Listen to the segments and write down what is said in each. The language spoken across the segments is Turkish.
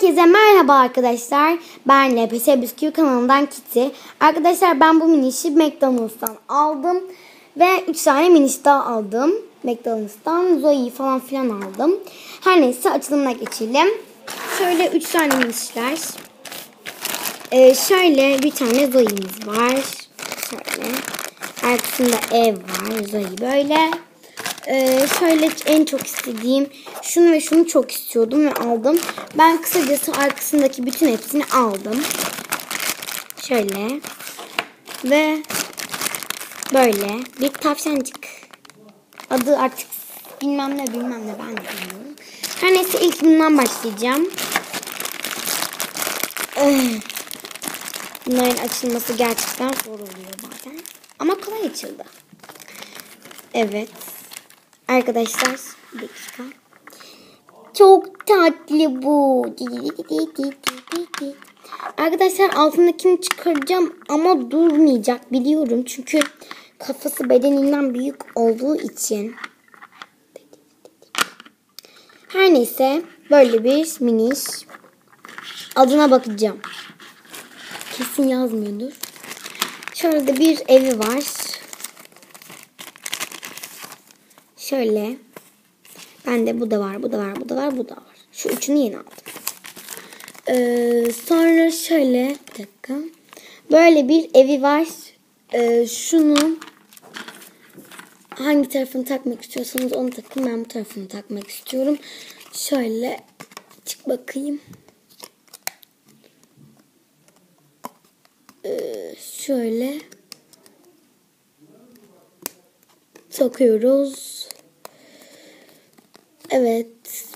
Herkese merhaba arkadaşlar. Ben LPS Bisküvi kanalından Kitty. Arkadaşlar ben bu minişi McDonald's'tan aldım. Ve 3 tane miniş daha aldım. McDonald's'tan Zoe falan filan aldım. Her neyse açılımına geçelim. Şöyle 3 tane minişler. Ee, şöyle bir tane Zoe'miz var. Şöyle. Arkasında ev var. Zoe böyle. Ee, şöyle en çok istediğim şunu ve şunu çok istiyordum ve aldım. Ben kısacası arkasındaki bütün hepsini aldım. Şöyle. Ve böyle bir tavşancık. Adı artık bilmem ne bilmem ne ben de bilmiyorum. Her neyse ilk bundan başlayacağım. Bunların açılması gerçekten zor oluyor bazen. Ama kolay açıldı. Evet. Arkadaşlar bir dakika. Çok tatlı bu. Arkadaşlar altındakini çıkaracağım ama durmayacak biliyorum. Çünkü kafası bedeninden büyük olduğu için. Her neyse böyle bir miniş. Adına bakacağım. Kesin yazmıyordur. Şöyle de bir evi var. Şöyle. Ben de bu da var, bu da var, bu da var, bu da var. Şu üçünü yeni aldım. Ee, sonra şöyle bir dakika. Böyle bir evi var. Ee, şunu hangi tarafını takmak istiyorsanız onu takın. Ben bu tarafını takmak istiyorum. Şöyle çık bakayım. Ee, şöyle takıyoruz. Evet.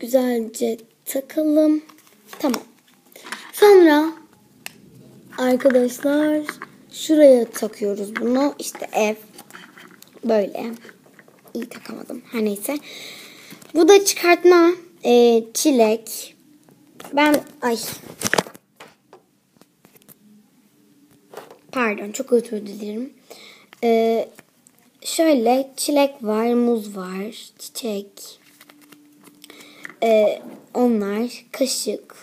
Güzelce takalım. Tamam. Sonra arkadaşlar şuraya takıyoruz bunu. İşte ev böyle. İyi takamadım. Her neyse. Bu da çıkartma e, çilek. Ben ay pardon çok özür dilerim. Ee, şöyle çilek var, muz var, çiçek. Ee, onlar kaşık,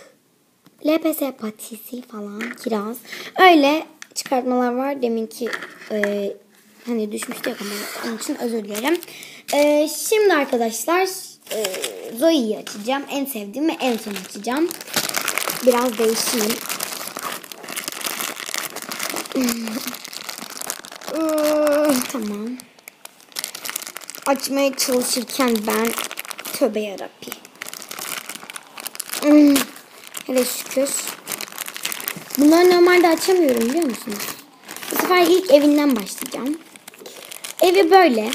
LPS patisi falan, kiraz. Öyle çıkartmalar var. Deminki e, hani düşmüştü ama onun için özür dilerim. Ee, şimdi arkadaşlar e, Zoe'yi açacağım. En sevdiğim ve en son açacağım. Biraz değişeyim. tamam. Açmaya çalışırken ben tövbe yarabbi. Hmm. Hele şükür. Bunları normalde açamıyorum biliyor musunuz? Bu sefer ilk evinden başlayacağım. Evi böyle.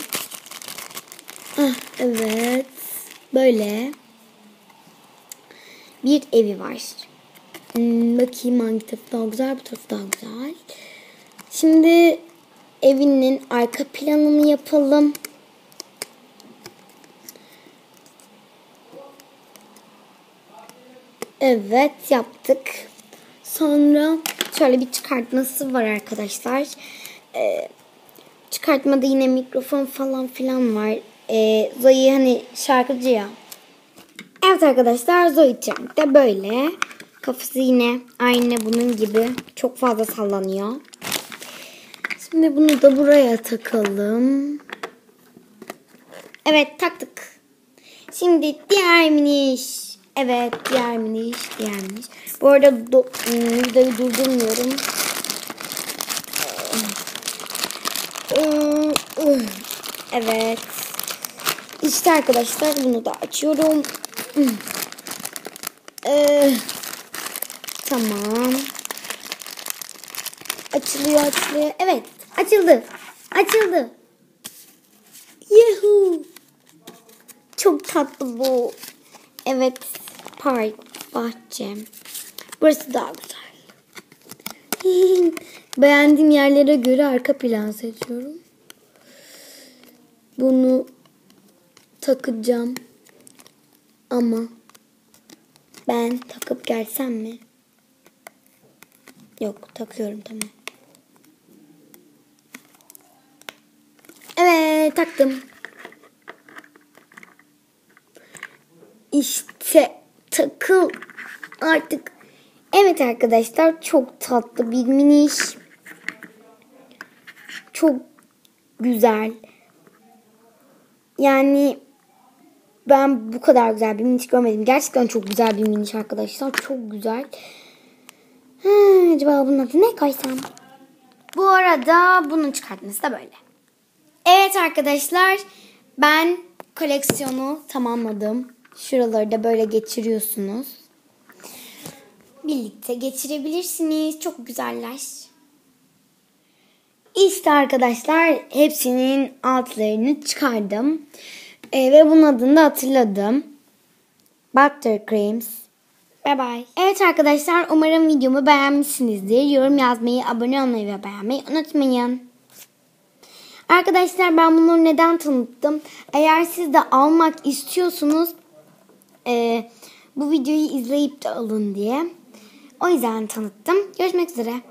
Ah, evet. Böyle. Bir evi var. Hmm, bakayım hangi tarafı daha güzel, bu tarafı daha güzel. Şimdi evinin arka planını yapalım. Evet yaptık. Sonra şöyle bir çıkartması var arkadaşlar. Ee, çıkartmada yine mikrofon falan filan var. Ee, Zoe hani şarkıcı ya. Evet arkadaşlar Zoe de böyle. Kafası yine aynı bunun gibi. Çok fazla sallanıyor. Şimdi bunu da buraya takalım. Evet taktık. Şimdi diğer miniş. Evet diğer miniş. Diğer miniş. Bu arada do, videoyu durdurmuyorum. Evet. İşte arkadaşlar bunu da açıyorum. Ee, tamam. Açılıyor açılıyor. Evet açıldı. Açıldı. Yuhu. Çok tatlı bu. Evet park bahçe. Burası daha güzel. Beğendiğim yerlere göre arka plan seçiyorum. Bunu takacağım. Ama ben takıp gelsem mi? Yok takıyorum tamam. Evet taktım. İşte takıl artık. Evet arkadaşlar çok tatlı bir miniş. Çok güzel. Yani ben bu kadar güzel bir miniş görmedim. Gerçekten çok güzel bir miniş arkadaşlar. Çok güzel. Ha, acaba bunun adı ne koysam? Bu arada bunun çıkartması da böyle. Evet arkadaşlar ben koleksiyonu tamamladım. Şuraları da böyle geçiriyorsunuz. Birlikte geçirebilirsiniz. Çok güzeller. İşte arkadaşlar hepsinin altlarını çıkardım. Ee, ve bunun adını da hatırladım. Buttercreams. Bye bye. Evet arkadaşlar umarım videomu beğenmişsinizdir. Yorum yazmayı, abone olmayı ve beğenmeyi unutmayın. Arkadaşlar ben bunları neden tanıttım? Eğer siz de almak istiyorsunuz e, bu videoyu izleyip de alın diye. O yüzden tanıttım. Görüşmek üzere.